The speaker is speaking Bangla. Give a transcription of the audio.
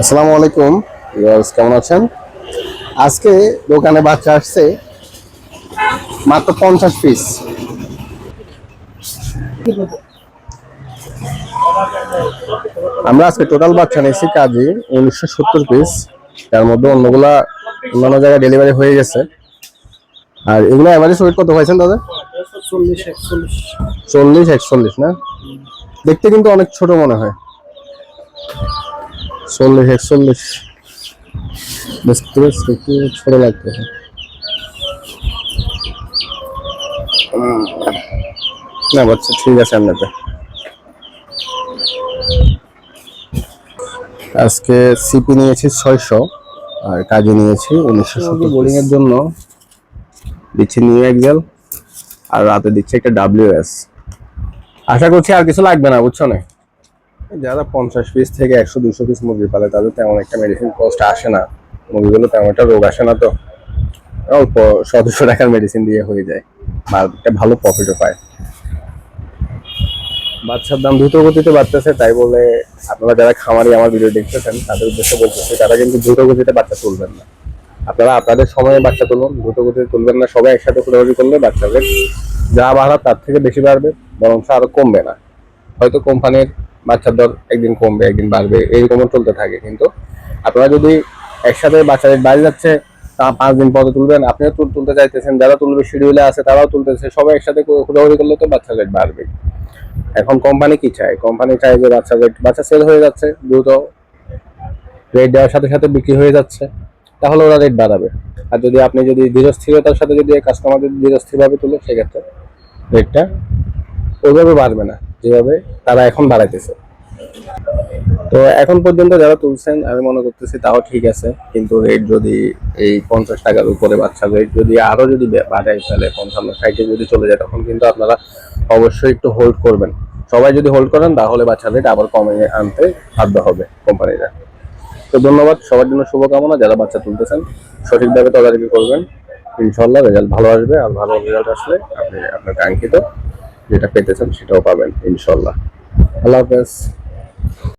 আসসালামু আলাইকুম কেমন আছেন? আজকে দোকানে বাচ্চা আসছে মাত্র পঞ্চাশ পিস আমরা আজকে টোটাল বাচ্চা নিয়েছি কাজী উনিশশো সত্তর পিস তার মধ্যে অন্যগুলা অন্যান্য জায়গায় ডেলিভারি হয়ে গেছে। আর এগুলো অ্যাভারেজ ওয়েট কত পাইছেন দাদা? চল্লিশ একচল্লিশ না? দেখতে কিন্তু অনেক ছোট মনে হয়। চল্লিশ একচল্লিশ। বেশ দেখতে ছোট লাগতেছে না বাচ্চা ঠিক আছে এমনিতে আজকে সিপি নিয়েছি ছয়শো আর কাজে নিয়েছি উনিশশো সত্তর বোলিং এর জন্য। দিচ্ছি নিউ এক্সেল আর রাতে দিচ্ছে একটা ডাব্লিউএস। আশা করছি আর কিছু লাগবে না বুঝছ না? যারা পঞ্চাশ পিস থেকে একশো, দুশো পিস মুরগি পালে, তাদের তেমন একটা মেডিসিন কস্ট আসে না। মুরগিগুলো তেমন একটা রোগ আসে না তো। অল্প সতেরোশো টাকার মেডিসিন দিয়ে হয়ে যায়। বা একটা ভালো প্রফিটও পায়। বাচ্চার দাম দ্রুত গতিতে বাড়তেছে, তাই বলে আপনারা যারা খামারি আমার ভিডিও দেখতেছেন, তাদের উদ্দেশ্যে বলতেছি, তারা কিন্তু দ্রুত গতিতে বাচ্চা তুলবেন না। আপনারা আপনাদের সময়ে বাচ্চা তুলুন দ্রুত গতিতে তুলবেন না, সবাই একসাথে ঘোরাঘুরি করলে বাচ্চাদের যা বাড়া তার থেকে বেশি বাড়বে বরং আরও কমবে না। হয়তো কোম্পানির বাচ্চার দর একদিন কমবে, একদিন বাড়বে, এইরকমও চলতে থাকে। কিন্তু আপনারা যদি একসাথে বাচ্চা বাড়ি যাচ্ছে, তা পাঁচ দিন পরে তুলবেন। আপনিও তুল- তুলতে চাইতেছেন, যারা তুলবে, শিডিউলে আছে, তারাও তুলতেছে। সবাই একসাথে ঘোরাঘুরি করলে তো বাচ্চা রেট বাড়বে। এখন কোম্পানি কি চায়? কোম্পানি চায় যে বাচ্চা রেট বাচ্চা সেল হয়ে যাচ্ছে, দ্রুত রেট দেওয়ার সাথে সাথে বিক্রি হয়ে যাচ্ছে, তাহলে ওরা রেট বাড়াবে। আর যদি আপনি যদি ধীরস্থিরতার সাথে যদি কাস্টমার যদি ধীরস্থিরভাবে তুলে, সেক্ষেত্রে রেটটা ওইভাবে বাড়বে না। যেভাবে তারা এখন বাড়াইতেছে। তো এখন পর্যন্ত যারা তুলছেন, আমি মনে করতেছি তাও ঠিক আছে, কিন্তু রেট যদি এই পঞ্চাশ টাকার উপরে বাচ্চার রেট যদি আরও যদি বাড়ায়, তাহলে পঞ্চান্ন, ষাটে যদি চলে যায়, তখন কিন্তু আপনারা অবশ্যই একটু হোল্ড করবেন। সবাই যদি হোল্ড করেন, তাহলে বাচ্চার রেট আবার কমে আনতে বাধ্য হবে কোম্পানিরা তো ধন্যবাদ, সবার জন্য শুভকামনা, যারা বাচ্চা তুলতেছেন, সঠিকভাবে তদারকি করবেন। ইনশাল্লাহ রেজাল্ট ভালো আসবে, আর ভালো রেজাল্ট আসলে আপনি আপনার কাঙ্ক্ষিত যেটা পেতে চান সেটাও পাবেন ইনশাল্লাহ আল্লাহ হাফেজ।